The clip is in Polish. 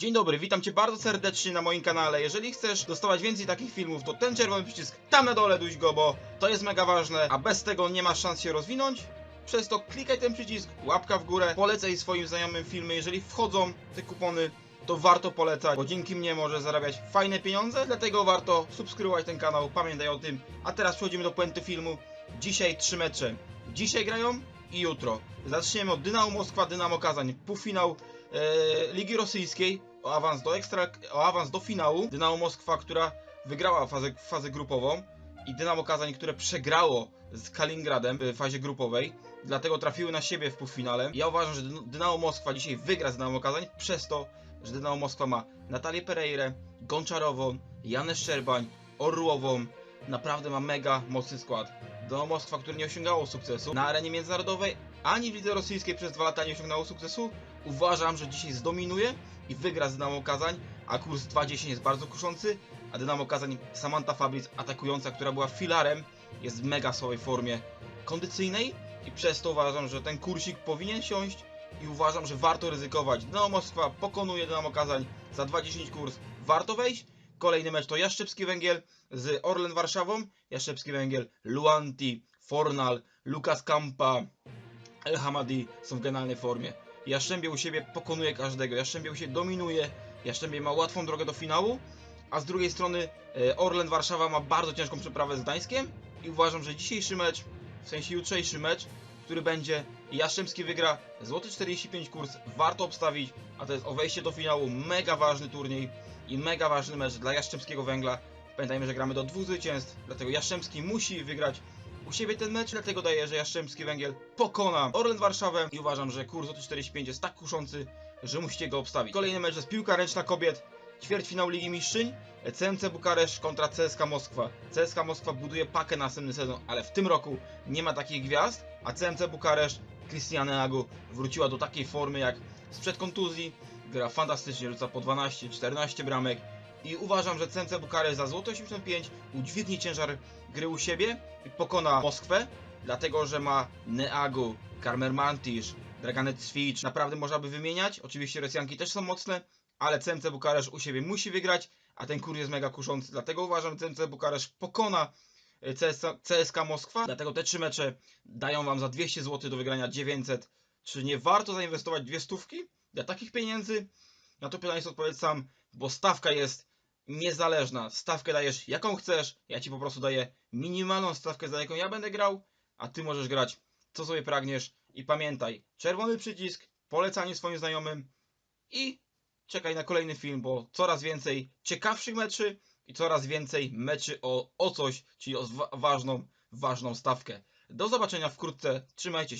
Dzień dobry, witam Cię bardzo serdecznie na moim kanale. Jeżeli chcesz dostawać więcej takich filmów, to ten czerwony przycisk tam na dole duś go, bo to jest mega ważne, a bez tego nie masz szans się rozwinąć. Przez to klikaj ten przycisk, łapka w górę, polecaj swoim znajomym filmy. Jeżeli wchodzą te kupony, to warto polecać, bo dzięki mnie może zarabiać fajne pieniądze, dlatego warto subskrybować ten kanał, pamiętaj o tym. A teraz przechodzimy do puenty filmu. Dzisiaj trzy mecze. Dzisiaj grają i jutro. Zaczniemy od Dynamo Moskwa, Dynamo Kazań, półfinał e, Ligi Rosyjskiej o awans do ekstra, o awans do finału. Dynamo Moskwa, która wygrała fazę, fazę grupową i Dynamo Kazań, które przegrało z Kalingradem w fazie grupowej, dlatego trafiły na siebie w półfinale. Ja uważam, że Dyn- Dynamo Moskwa dzisiaj wygra z Dynamo Kazań przez to, że Dynamo Moskwa ma Natalię Pereirę, Gonczarową, Janę Szczerbań, Orłową. Naprawdę ma mega mocny skład. Dynamo Moskwa, które nie osiągało sukcesu na arenie międzynarodowej, ani w lidze rosyjskiej przez dwa lata nie osiągnęło sukcesu, uważam, że dzisiaj zdominuje i wygra z Dynamo Kazań, a kurs 2.10 jest bardzo kuszący, a Dynamo Kazań, Samantha Fabric atakująca, która była filarem, jest w mega słabej formie kondycyjnej i przez to uważam, że ten kursik powinien siąść i uważam, że warto ryzykować. Dynamo Moskwa pokonuje Dynamo Kazań za 2.10 kurs, warto wejść. Kolejny mecz to Jaszczepski Węgiel z Orlen Warszawą, Jaszczepski Węgiel, Luanti, Fornal, Lukas Kampa, El Hamadi są w genialnej formie. Jaszczębie u siebie pokonuje każdego, Jaszczębie u siebie dominuje, Jaszczębie ma łatwą drogę do finału, a z drugiej strony e, Orlen Warszawa ma bardzo ciężką przeprawę z Gdańskiem i uważam, że dzisiejszy mecz, w sensie jutrzejszy mecz, który będzie Jaszczębski wygra złoty 45 kurs, warto obstawić, a to jest o wejście do finału, mega ważny turniej i mega ważny mecz dla Jaszczębskiego Węgla. Pamiętajmy, że gramy do dwóch zwycięstw, dlatego Jaszczębski musi wygrać u siebie ten mecz, dlatego daję, że Jaszczębski Węgiel pokona Orlen Warszawę i uważam, że kurs od 45 jest tak kuszący, że musicie go obstawić. Kolejny mecz jest piłka ręczna kobiet, ćwierćfinał Ligi Mistrzyń, CMC Bukaresz kontra CSKA Moskwa. CSKA Moskwa buduje pakę na następny sezon, ale w tym roku nie ma takich gwiazd, a CMC Bukaresz Cristiane Agu wróciła do takiej formy jak sprzed kontuzji, gra fantastycznie, rzuca po 12-14 bramek i uważam, że CMC Bukaresz za złoto 85 udźwignie ciężar gry u siebie pokona Moskwę, dlatego że ma Neagu, Karmer Mantisz, Draganet Switch, naprawdę można by wymieniać. Oczywiście Rosjanki też są mocne, ale CMC Bukaresz u siebie musi wygrać, a ten kurs jest mega kuszący, dlatego uważam, że CMC Bukaresz pokona e, CS, CSK Moskwa, dlatego te trzy mecze dają Wam za 200 zł do wygrania 900. Czy nie warto zainwestować dwie stówki dla takich pieniędzy? Na to pytanie sobie odpowiedz sam, bo stawka jest niezależna. Stawkę dajesz jaką chcesz, ja Ci po prostu daję minimalną stawkę, za jaką ja będę grał, a Ty możesz grać co sobie pragniesz. I pamiętaj, czerwony przycisk, polecanie swoim znajomym i czekaj na kolejny film, bo coraz więcej ciekawszych meczy i coraz więcej meczy o, o coś, czyli o wa- ważną, ważną stawkę. Do zobaczenia wkrótce, trzymajcie się.